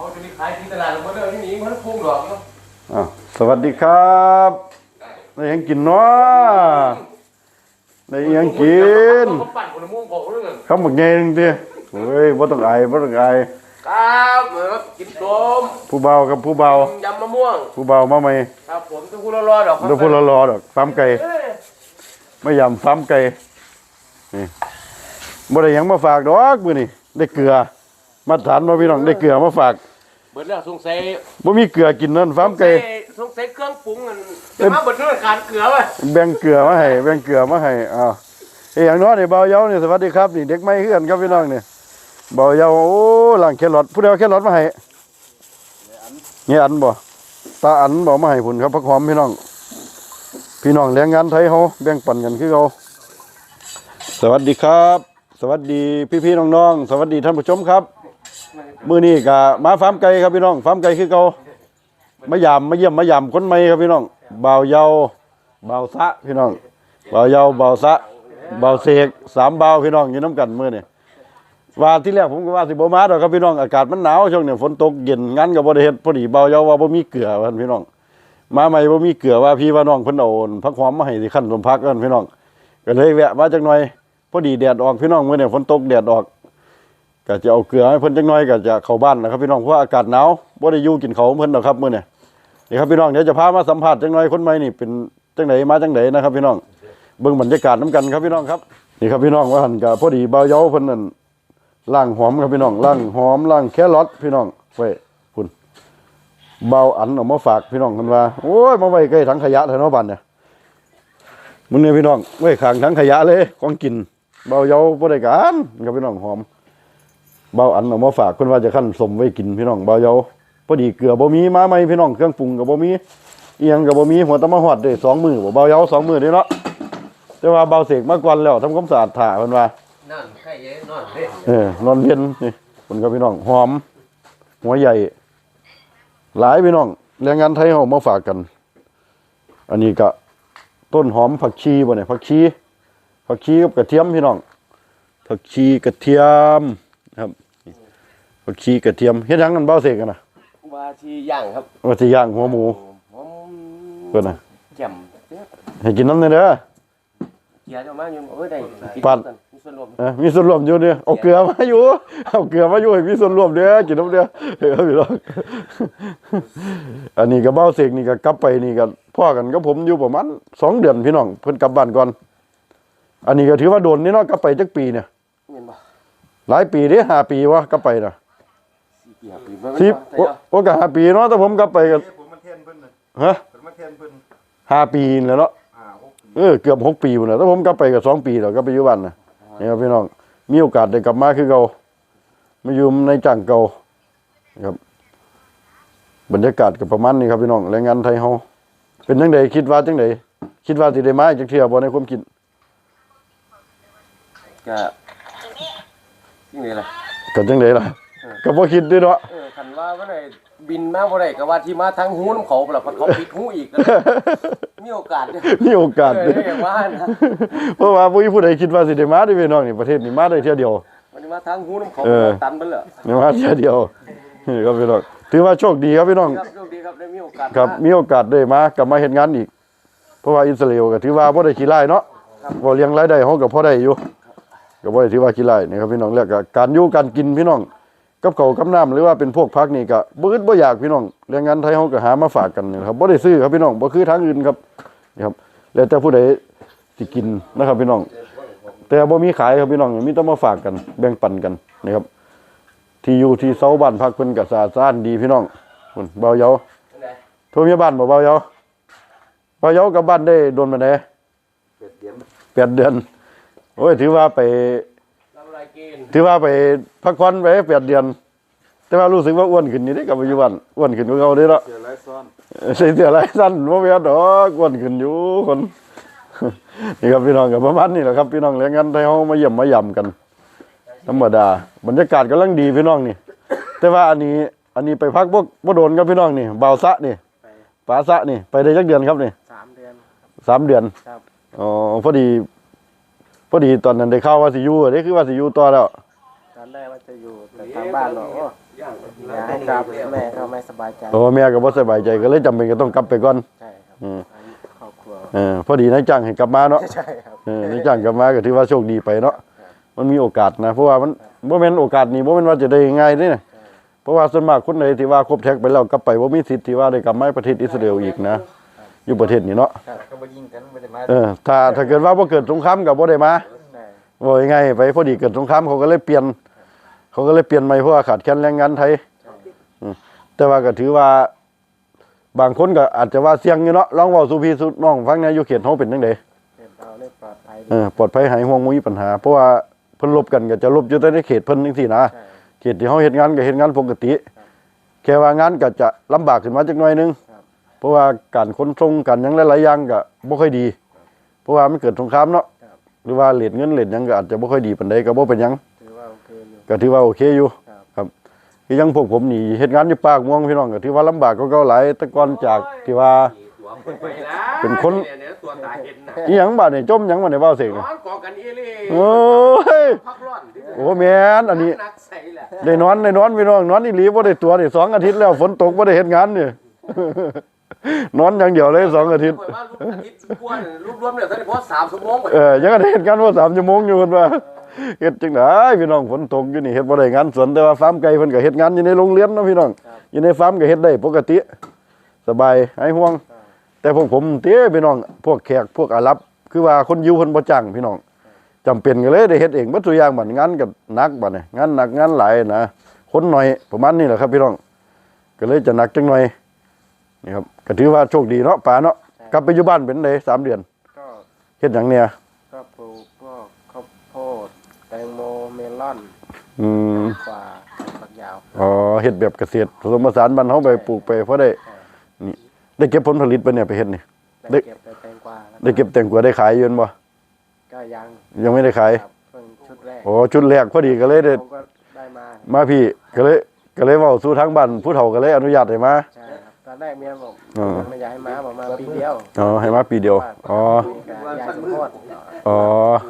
เขาจะมีขายที่ตลาดมันเดินนี่หนีมันพุ่งหรอกเนาะอ้าวสวัสดีครับได้หยังกินเนาะได้หยังกินเขาปั่นคนละม่วงบอกเรื่องข้าวหมกแงงดิเฮ้ยบ่ต้องอายบ่ต้องอายครับเหมือนว่ากินต้มผู้เบากับผู้เบายำมะม่วง ผู้เบามาใหม่ครับผมต้องพูดรอๆดอกเดี๋ยวพูดรอๆดอกฟาร์มไก่เอ้ยไม่ยำฟาร์มไก่นี่บ่ได้หยังมาฝากดอกมื้อนี้ได้เกลือมาทานมาพี่น้องได้เกลือมาฝาก เบิดแล้วสงสัยบ่มีเกลือกินนั่นฟาร์มไก่สงสัยเครื่องปรุงมันจะมาเบิดเรื่องขาดเกลือป่ะแบ่งเกลือมาให้แบ่งเกลือมาให้อ้าวเอ้ยอย่างน้อยนี่เบาเยานี่สวัสดีครับนี่เด็กใหม่คือกันครับพี่น้องนี่เบาเยาโอ้หลังแครอทผู้ใดเอาแครอทมาให้เนี่ยอันบ่ตาอันบ่มาให้พุ่นครับพักหอมพี่น้อง พี่น้องแรงงานไทยเฮาแบ่งปันกันคือเขาสวัสดีครับ สวัสดีพี่ๆน้องๆสวัสดีท่านผู้ชมครับ มื้อนี้ก็มาฟาร์มไก่ครับพี่น้องฟาร์มไก่คือเก่ามายามมาเยี่ยมมายามคนใหม่ครับพี่น้องเบาเยาเบาซะพี่น้องเบาเยาเบาซะเบาเสกสามเบาพี่น้องอยู่น้ำกันมื้อนี้ว่าที่แรกผมก็ว่าสิบ่มาดอกครับพี่น้องอากาศมันหนาวช่วงนี้ฝนตกเย็นงานก็บ่ได้เฮ็ดพอดีเบาเยาว่าบ่มีเกลือว่าซั่นพี่น้อง มาใหม่บ่มีเกลือว่าพี่ว่าน้องเพิ่นเอาผักหอมมาให้สิคั่นสมพักกันพี่น้องก็เลยแวะมาจักหน่อยพอดีแดดออกพี่น้องมื้อนี้ฝนตกแดดออก ก็จะเอาเกลือให้เพิ่นจักหน่อยก็จะเข้าบ้านนะครับพี่น้องเพราะอากาศหนาวบ่ได้อยู่กินเขาเพิ่นดอกครับมื้อนี้นี่ครับพี่น้องเดี๋ยวจะพามาสัมภาษณ์จักหน่อยคนใหม่นี่เป็นจังไดมาจังไดนนะครับ พี่น้องเบิ่งบรรยากาศนํกันครับพี่น้องครับนี่ครับพี่น้องว่าหันก็พอดีเบาเหยาเพิ่นนั่นล้างหอมครับพี่น้องล้างหอมล้างแครอทพี่น้องไว้พุ่นเบาอันออกมาฝากพี่น้องกันว่าโอ้ยมาไว้ใกล้ถังขยะแถวเนาะบ้านเนี่ยมึงเนี่ยพี่น้องไว้ข้างถังขยะเลยของกินเบาเยาบ่ได้การกับพี่น้องหอม เบาอันออกมาฝากคนว่าจะขั้นสมไว้กินพี่น้องเบาเยาพอดีเกลือบ่มีมาใหม่พี่น้องเครื่องปรุงก็บ่มีเอียงก็บ่มีหัวตะมาฮอดได้สองมือบ่เบาเยาสองมือเด้เนาะแต่ว่าเบาเสกมาก่อนแล้วทำความสะอาดถ่าเพิ่นว่านั่นไข่เย้นอนเด้เออนอนเวียนนี่คนกับพี่น้องหอม หัวใหญ่ หลายพี่น้องแรงงานไทยเขามาฝากกัน อันนี้ก็ต้นหอมผักชีบ่เนี่ยผักชีผักชีกับกระเทียมพี่น้องผักชีกระเทียม ครับผักชีกระเทียมเฮ็ดหยังกันเบ้าเสกกันนะว่าที่ย่างครับว่าสิย่างหัวหมูหอมเพิ่นน่ะแจ่มเด้อให้กินน้ำเด้อ เกียร์เจ้ามาอยู่เอ้ยได้กินปั่นมีส่วนรวมเอ้ยมีส่วนร่วมอยู่เด้อเอาเกลือมาอยู่เอาเกลือมาอยู่ให้มีส่วนร่วมเด้อกินน้ำเด้อเออพี่น้องอันนี้ก็เบ้าเสกนี่ก็กลับไปนี่ก็พ่อกันก็ผมอยู่ประมาณสองเดือนพี่น้องเพิ่นกลับบ้านก่อน อันนี้ก็ถือว่าโดนนี่เนาะกลับไปจักปีเนี่ยเห็นบ่ หลายปีเด้ห้าปีวะกลับไปน่ะสี่ปีห้าปีมันสิบแต่โอ้เนาะโอ้ก็ห้าปีเนาะแต่ผมกลับไปก็ผมมาเทนเพิ่นน่ะฮะผมมาเทนเพิ่นห้าปีแล้วเนาะอ่าหกปีเออเกือบหกปีพุ่นน่ะแต่ผมกลับไปก็สองปีแล้วก็ไปอยู่บ้านน่ะนี่ครับพี่น้องมีโอกาสได้กลับมาคือเก่ามาอยู่ในจังเก่านะครับ บรรยากาศก็ประมาณนี้ครับพี่น้องแรงงานไทยเฮาเป็นจังไดคิดว่าจังไดคิดว่าสิได้มาอีกจักเทื่อบ่ในความคิดก็ ยังไงล่ะก็จังไดล่ะเออก็บ่คิดด้วยเนาะเออคันว่าบ่ได้บินมาบ่ได้ก็ว่าที่มาทางหูน้ำเขาพุ่นล่ะเพราะเขาปิดหูอีกนะมีโอกาสเด้อมีโอกาสเอออย่างว่านะเพราะว่าบ่มีผู้ใดคิดว่าสิได้มาได้พี่น้องนี่ประเทศนี้มาได้เที่ยวเดียวมันมาทางหูน้ำเขาเออตันเบิ่แล้วได้มาเที่ยวเดียวนี่ครับพี่น้องถือว่าโชคดีครับพี่น้องครับโชคดีครับได้มีโอกาสครับมามีโอกาสได้มากลับมาเฮ็ดงานอีกเพราะว่าอิสราเอลก็ถือว่าบ่ได้ขี้ร้ายเนาะครับบ่เลี้ยงรายได้เฮาก็พอได้อยู่ ก็บ่ได้ถือว่าขี้ร้ายนี่ครับพี่น้องแล้วก็การอยู่การกินพี่น้อง กับข้าวกับน้ำหรือว่าเป็นพวกพักนี่ก็บ่อึดบ่อยากพี่น้องแรงงานไทยเฮาก็หามาฝากกันนี่ครับบ่ได้ซื้อครับพี่น้องบ่คือทางอื่นครับนี่ครับ แล้วแต่ผู้ใดสิกินนะครับพี่น้อง แต่บ่มีขายครับพี่น้องมีแต่มาฝากกันแบ่งปันกันนะครับ ที่อยู่ที่เสาบ้านพักเพิ่นก็สะอาดสะอ้านดีพี่น้องพุ่นเบาเยาโทรเมียบ้านบ่เบาเยาเบาเยากับบ้านได้โดนมาได้เป็ดเดียนแปดเดือน โอ้ยถือว่าไป ทำอะไรกินถือว่าไปพักผ่อนไปแปดเดือน แต่ว่ารู้สึกว่าอ้วนขึ้นนี่ได้กลับไปอยู่บ้านอ้วนขึ้นกว่าเก่าเด้เนาะเจอไรซ้อนใส่เสื้อลายสั้นบ่แม่นดอกอ้วนขึ้นอยู่คน นี่ครับพี่น้องก็ประมาณนี้แหละครับพี่น้องแรงงานไทยเฮามาเยี่ยมมาย่ำกันธรรมดา บรรยากาศกำลังดีพี่น้องนี่ แต่ว่าอันนี้ อันนี้ไปพักพวกบ่โดนครับพี่น้องนี่บ่าวสะนี่ไปปาสะนี่ ไปได้จักเดือนครับนี่สามเดือน สามเดือนครับ อ๋อพอดี พอดีตอนนั้นได้ข่าวว่าสิอยู่เด้คือว่าสิอยู่ต่อแล้วตอนแรกว่าจะอยู่แต่ทางบ้านเราโอ้อยากให้กลับแม่ก็ไม่สบายใจ โอ้แม่ก็บ่สบายใจก็เลยจำเป็นก็ต้องกลับไปก่อน ใช่ครับอืมอันนี้ครอบครัว เออพอดีนายจ้างให้กลับมาเนาะใช่ครับ เออนายจ้างกลับมาก็ถือว่าโชคดีไปเนาะมันมีโอกาสนะเพราะว่ามันบ่แม่นโอกาสนี่บ่แม่นว่าจะได้ง่ายเด้นะเพราะว่าส่วนมากคนใดที่ว่าครบแท็กไปแล้วกลับไปบ่มีสิทธิ์ที่ว่าได้กลับมาประเทศอิสราเอลอีกนะ อยู่ประเทศนี้เนาะก็มายิงกันไม่ได้มาเออถ้าถ้าเกิดว่าบ่เกิดสงครามก็บ่ได้มาใช่บ่ยังไงไปพอดีเกิดสงครามเขาก็เลยเปลี่ยน เขาก็เลยเปลี่ยนใหม่เพราะว่าขาดแคลนแรงงานไทยอืมแต่ว่าก็ถือว่า บางคนก็อาจจะว่าเสี่ยงอยู่เนาะลองเว้าสู่พี่สู่น้องฟังแหน่อยู่เขตเฮาเป็นจังไดเห็นเราได้ปลอดภัยดีเออปลอดภัยหายห่วงบ่มีปัญหา เพราะว่าเพิ่นลบกันก็จะลบอยู่แต่ในเขตเพิ่นจังซี่นะใช่เขตที่เฮาเฮ็ดงานก็เฮ็ดงานปกติ แค่ว่างานก็จะลำบากขึ้นมาจักหน่อยนึงครับ เพราะว่าการขนส่งกันหยังหลายๆอย่างก็บ่ค่อยดี เพราะว่ามันเกิดสงครามเนาะครับหรือว่าเลทเงินเลทหยังก็อาจจะบ่ค่อยดีปานใดก็บ่เป็นหยังถือว่าโอเคอยู่ ก็ถือว่าโอเคอยู่ครับครับคือยังพวกผมนี่เฮ็ดงานอยู่ปากม่วงพี่น้องก็ถือว่าลำบากกว่าเก่าหลายแต่ก่อนจากที่ว่าเป็นคนเนี่ยตัวตาเห็นนะอีหยังบาดนี่จมหยังบาดนี่เว้าเสกนน่ะอนกอกันเอเล่โอ้ยพักร้อนที่โอ้แม่นอันนี้ นักใส่แหละได้นอนได้นอนพี่น้องนอนอีหลีบ่ได้ตัวนี่สองอาทิตย์แล้วฝนตกบ่ได้เฮ็ดงานนี่ นอนอย่างเดียวเลยสองอาทิตย์ข่อยว่าลูกอาทิตย์กวนรูปรวมเนี่ยตอนนี้พอสามชั่วโมงกว่าเออยังได้เฮ็ดงานว่า3ชั่วโมงอยู่เพิ่นว่าเฮ็ดจังได๋พี่น้องฝนตกอยู่นี่เฮ็ดบ่ได้งานสวนแต่ว่าฟาร์มไก่เพิ่นก็เฮ็ดงานอยู่ในโรงเรียนเนาะพี่น้องอยู่ในฟาร์มก็เฮ็ดได้ปกติ สบายหายห่วง แต่พวกผมเต้พี่น้อง พวกแขกพวกอาหรับ คือว่าคนอยู่เพิ่นบ่จ้างพี่น้องจำเป็นก็เลยได้เฮ็ดเองเบิดตัวอย่างบัดงานก็หนักบัดนี่งานหนักงานหลายนะคนน้อยประมาณนี้แหละครับพี่น้อง ก็เลยจะหนักจังหน่อย นี่ครับก็ถือว่าโชคดีเนาะป๋าเนาะกลับไปอยู่บ้านเป็นไดสามเดือนก็เฮ็ดหยังเนี่ยก็ปลูกพวกข้าวโพดแตงโมเมลอนอืมกว่าฝักยาวอ๋อเฮ็ดแบบเกษตรผสมผสานบ้านเฮาไปปลูกไปพอได้นี่ได้เก็บผลผลิตไปเนี่ยไปเฮ็ดนี่ได้ได้เก็บแต่แตงกวาแล้วได้เก็บแตงกวาได้ขายอยืนบ่ก็ยังยังไม่ได้ขายครับเพิ่งชุดแรกโอ้ชุดแรกพอดีก็เลยได้ผมก็ได้มามาพี่ก็เลยก็เลยเว้าสู่ทางบ้านผู้เฒ่าก็เลยอนุญาตให้มาใช่ครับตอน แรกเมียบอกอ๋อ ไม่อยากให้มาบอกมาปีเดียวอ๋อให้มาปีเดียว อ๋อกับยายสมโพธิอ๋อ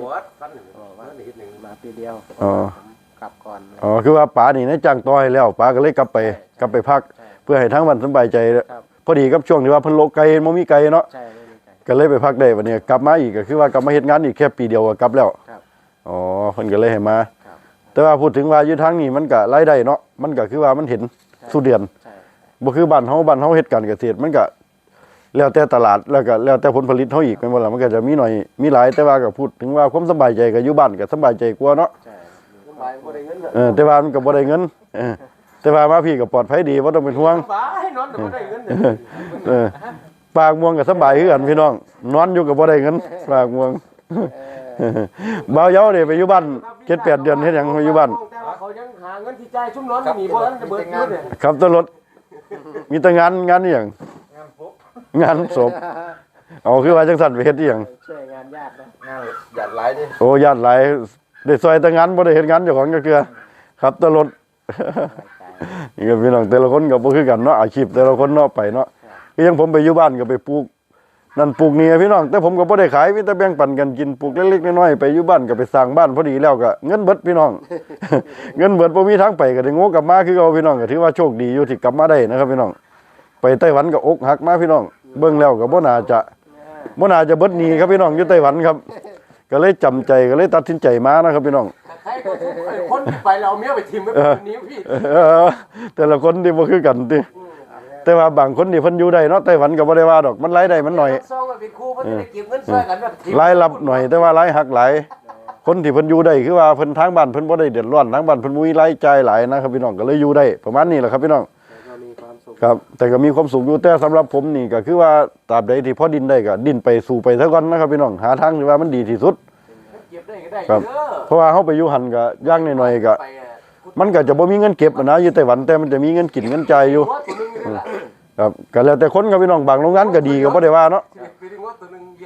หัวฟันหนึ่งบอกว่านิดหนึ่งมาปีเดียวอ๋อผมกลับก่อนเลยอ๋อ คือว่าป๋านี่ได้จ้างต่อให้แล้วป๋าก็เลยกลับไป กลับไปพัก ใช่ เพื่อให้ทั้งวันสบายใจ ครับ พอดีกับช่วงที่ว่าเพิ่นโลกไกลบ่มีไกลเนาะ ใช่ไม่มีไก่ก็เลยไปพักได้วันนี้กลับมาอีกก็คือว่ากลับมาเฮ็ดงานอีกแค่ปีเดียวก็กลับแล้วครับอ๋อเพิ่นก็เลยให้มา ครับแต่ว่าพูดถึงว่าอยู่ทางนี้มันก็รายได้เนาะมันก็คือว่ามันเห็นสุเดือน ใช่ บ่คือบ้านเฮาบ้านเฮาเฮ็ดการเกษตรมันก็แล้วแต่ตลาดแล้วก็แล้วแต่ผลผลิตเฮาอีกแม่นบ่ล่ะมันก็จะมีหน่อยมีหลายแต่ว่าก็พูดถึงว่าความสบายใจก็อยู่บ้านก็สบายใจกว่าเนาะใช่สบายบ่ได้เงินเออแต่ว่ามันก็บ่ได้เงินเออแต่ว่ามาพี่ก็ปลอดภัยดีบ่ต้องเป็นห่วงสบายนอนแต่บ่ได้เงินเออปากม่วงก็สบายคือกันพี่น้อง นอนอยู่ก็บ่ได้เงินปากม่วงเออบ่าวเหยานี่ไปอยู่บ้าน7-8เดือนเฮ็ดหยังไปอยู่บ้านแต่ว่าเขายังหาเงินที่จ่ายชุ่มนอนหนีบ่ทันจะเบิดเงินเนี่ยขับแตรถ มีแต่งานงานอหย่างงานพบงานศพเอาคือว่าจังสันไปเฮ็ดอหย่างช่วยงานญาตินะงานหยาดหลายดิโอ้ญาติหลายได้ซอยแต่งานบ่ได้เฮ็ดงานเจ้าของก็คือขับแตรถนี่ก็พี่น้องแต่ละคนก็บ่คือกันเนาะอาชีพแต่ละคนเนาะไปเนาะคืออยังผมไปอยู่บ้านก็ไปปลูก นั่นปลูกนี่พี่น้องแต่ผมก็บ่ได้ขายมีแต่แบ่งปันกันกินปลูกเล็กๆน้อยๆไปอยู่บ้านก็ไปสร้างบ้านพอดีแล้วก็เงินเบิดพี่น้อง เงินเบิดบ่มีทางไปก็ได้โง่กลับมาคือเอาพี่น้องก็ถือว่าโชคดีอยู่ที่กลับมาได้นะครับพี่น้อง ไปไต้หวันก็อกหักมาพี่น้อง เบิ่งแล้วก็บ่น่าจะบ่น่าจะเบิดหนี้ครับพี่น้องอยู่ไต้หวันครับ ก็เลยจำใจก็เลยตัดสินใจมานะครับพี่น้องใครก็ทุกคนที่ไปแล้วเอาเมียไปทิมไว้แบบนี้พี่ เออแต่ละคนที่บ่คือกันติ แต่ว่าบางคนนี่เพิ่นอยู่ได้เนาะไต้หวันก็บ่ได้ว่าดอกมันรายได้มันหน่อยซองกับเป็นครูเพิ่นจะได้เก็บเงินช่วยกันแบบทิมรายรับหน่อยแต่ว่ารายหักหลายคนที่เพิ่นอยู่ได้คือว่าเพิ่นทางบ้านเพิ่นบ่ได้เดือดร้อนทางบ้านเพิ่นบ่มีรายจ่ายหลายนะครับพี่น้องก็เลยอยู่ได้ประมาณนี้แหละครับพี่น้องก็มีความสุขครับ แต่ก็มีความสุขอยู่แต่สำหรับผมนี่ก็คือว่าตราบใดที่พอดินได้ก็ดินไปสู่ไปซะก่อนนะครับพี่น้องหาทางที่ว่ามันดีที่สุดเก็บได้ก็ได้ครับ เด้อเพราะว่าเฮาไปอยู่หันก็อย่างน้อยๆก็ ไปอะมันก็จะบ่มีเงินเก็บอะนะอยู่ไต้หวันแต่มันจะมีเงินกินเงินจ่ายอยู่ หัวตัวหนึงนี่แหละ ครับก็แล้วแต่คนครับพี่น้องบางโรงงานก็ดีก็บ่ได้ว่าเนาะ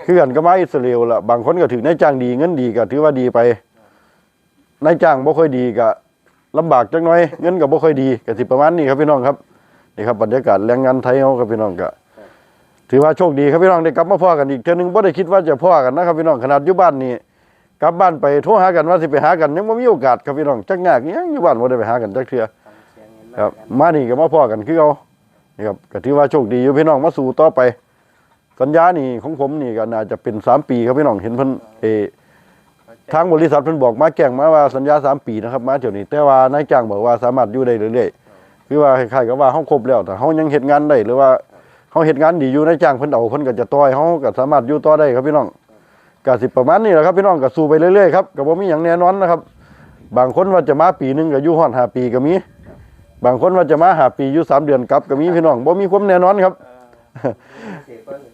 คือกันก็มาอิสราเอลล่ะบางคนก็ถือนายจ้างดีเงินดีก็ถือว่าดีไปนายจ้างบ่ค่อยดีก็ลำบากจักหน่อยเงินก็บ่ค่อยดีก็สิประมาณนี้ครับพี่น้องครับนี่ครับบรรยากาศแรงงานไทยเฮาครับพี่น้องก็ถือว่าโชคดีครับพี่น้องได้กลับมาพ้อกันอีกเทื่อนึงบ่ได้คิดว่าจะพ้อกันนะครับพี่น้องขนาดอยู่บ้านนี่กลับบ้านไปโทรหากันว่าสิไปหากันยังบ่มีโอกาสครับพี่น้องจักยากยังอยู่บ้านบ่ได้ไปหากันจักเทื่อฟังเสียงเห็นครับมานี่ก็มาพ่อกันคือเอา นี่ครับก็ถือว่าโชคดีอยู่พี่น้องมาสู่ต่อไป สัญญานี่ของผมนี่ก็น่าจะเป็นสามปีครับพี่น้องเห็นเพิ่นเอทางบริษัทเพิ่นบอกมาแจ้งมาว่าสัญญาสามปีนะครับมาเดี๋ยวนี้แต่ว่านายจ้างบอกว่าสามารถอยู่ได้เรื่อยๆคือว่าใคล้ายๆกับว่าเฮาครบแล้วแต่เฮายังเฮ็ดงานได้หรือว่าเฮาเฮ็ดงานดีอยู่นายจ้างเพิ่นเอาเพิ่นก็จะต่อยเฮาก็สามารถอยู่ต่อได้ครับพี่น้องก็สิประมาณนี้แหละครับพี่น้องก็สู้ไปเรื่อยๆครับก็บ่มีหยังแน่นอนนะครับ บางคนว่าจะมาปีหนึงก็อยู่ฮอดห้าปีก็มี บางคนว่าจะมาหาปีอยู่สามเดือนกลับก็มีพี่น้องบ่มีความแน่นอนครับ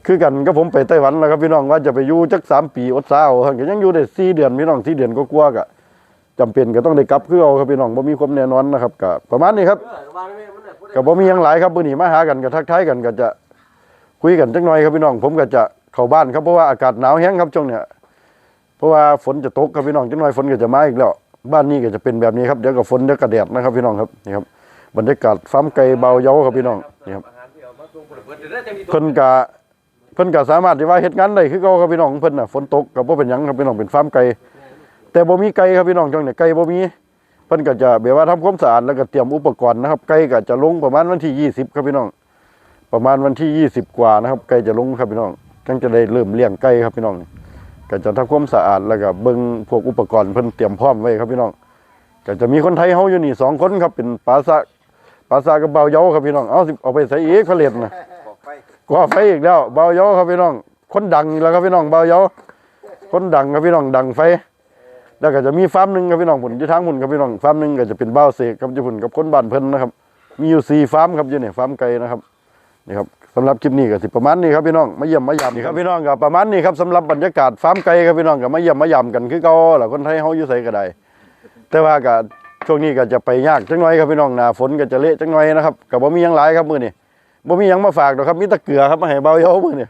คือกันก็ผมไปไต้หวันแล้วครับพี่น้องว่าจะไปอยู่จักสามปีอดสาวก็ยังอยู่ได้สี่เดือนพี่น้องสี่เดือนก็กลัวก็จำเป็นก็ต้องได้กลับคือเอาครับพี่น้องบ่มีความแน่นอนนะครับก็ประมาณนี้ครับเออวางไว้มันน่ะผู้ใดก็บ่มีหยังหลายครับมื้อนี้มาหากันก็ทักทายกันก็จะคุยกันจักหน่อยครับพี่น้อง ผมก็จะเข้าบ้านครับเพราะว่าอากาศหนาวแห้งครับช่วงเนี้ยเพราะว่าฝนจะตกครับพี่น้องจักหน่อยฝนก็จะมาอีกแล้วบ้านนี้ก็จะเป็นแบบนี้ครับเดี๋ยวก็ฝนเดี๋ยวก็แดดนะครับพี่น้องครับนี่ครับ บรรยากาศฟาร์มไก่เบาเยาครับพี่น้องนี่ครับเพิ่นก็เพิ่นก็สามารถที่ว่าเฮ็ดงานได้คือเก่าครับพี่น้องเพิ่นน่ะฝนตกก็บ่เป็นหยังครับพี่น้องเป็นฟาร์มไก่แต่บ่มีไก่ครับพี่น้องจังเนี่ยไก่บ่มีเพิ่นก็จะแบบว่าทำความสะอาดแล้วก็เตรียมอุปกรณ์นะครับไก่ก็จะลงประมาณวันที่ 20 ครับพี่น้อง ประมาณวันที่ 20 กว่านะครับไก่จะลงครับพี่น้องจังจะได้เริ่มเลี้ยงไก่ครับพี่น้องก็จะทำความสะอาดแล้วก็เบิ่งพวกอุปกรณ์เพิ่นเตรียมพร้อมไว้ครับพี่น้องก็จะมีคนไทยเฮาอยู่นี่สองคนครับเป็นปาซะ ปาซากับเบาเยาครับพี่น้อง เอาสิเอาไปใส่อีกผลิตนะบอกไปก่อไฟอีกแล้ว เบาเยาครับพี่น้อง คนดังอีกแล้วครับพี่น้องเบาเยาคนดังครับพี่น้องดังไฟ แล้วก็จะมีฟาร์มหนึ่งครับพี่น้องผลอยู่ทางผลครับพี่น้องฟาร์มหนึ่งก็จะเป็นเบ้าเสกครับจะผลกับคนบ้านเพิ่นนะครับ มีอยู่สี่ฟาร์มครับอยู่เนี่ยฟาร์มไก่นะครับนี่ครับสำหรับคลิปนี้ก็สิประมาณนี้ครับพี่น้องมาเยี่ยมมายามนี่ครับพี่น้องก็ประมาณนี้ครับสำหรับบรรยากาศฟาร์มไก่ครับพี่น้องก็มาเยี่ยมมายามกันคือเก่าแหละคนไทยเฮาอยู่ไสก็ได้แต่ว่าก็ ช่วงนี้ก็จะไปยากจังหน่อยครับพี่น้องหนาฝนก็จะเละจังหน่อยนะครับก็บ่มียังหลายครับมือนี้บ่มียังมาฝากดอกครับมีตะเกลือครับมาให้เบาเยามือนี้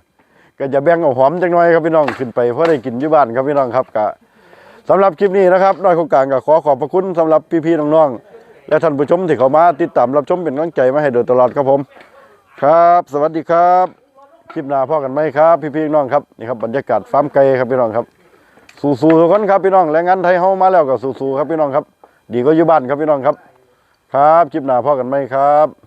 ก็จะแบ่งเอาหอมจักหน่อยครับพี่น้องขึ้นไปเพราะได้กินอยู่บ้านครับพี่น้องครับก็สำหรับคลิปนี้นะครับน้อยโครงการก็ขอขอบพระคุณสำหรับพี่ๆน้องๆและท่านผู้ชมที่เข้ามาติดตามรับชมเป็นกำลังใจมาให้โดยตลอดครับผม ครับ สวัสดีครับ คลิปหน้าพ่อกันไหมครับ พี่ๆน้องครับนี่ครับบรรยากาศฟาร์มไก่ครับพี่น้องครับ สู้ๆทุกคนครับพี่น้องแรงงานไทยเฮามาแล้วก็สู้ๆครับพี่น้องครับ ดีก็อยู่บ้านครับพี่น้องครับ ครับคลิปหน้าพ่อกันไหมครับ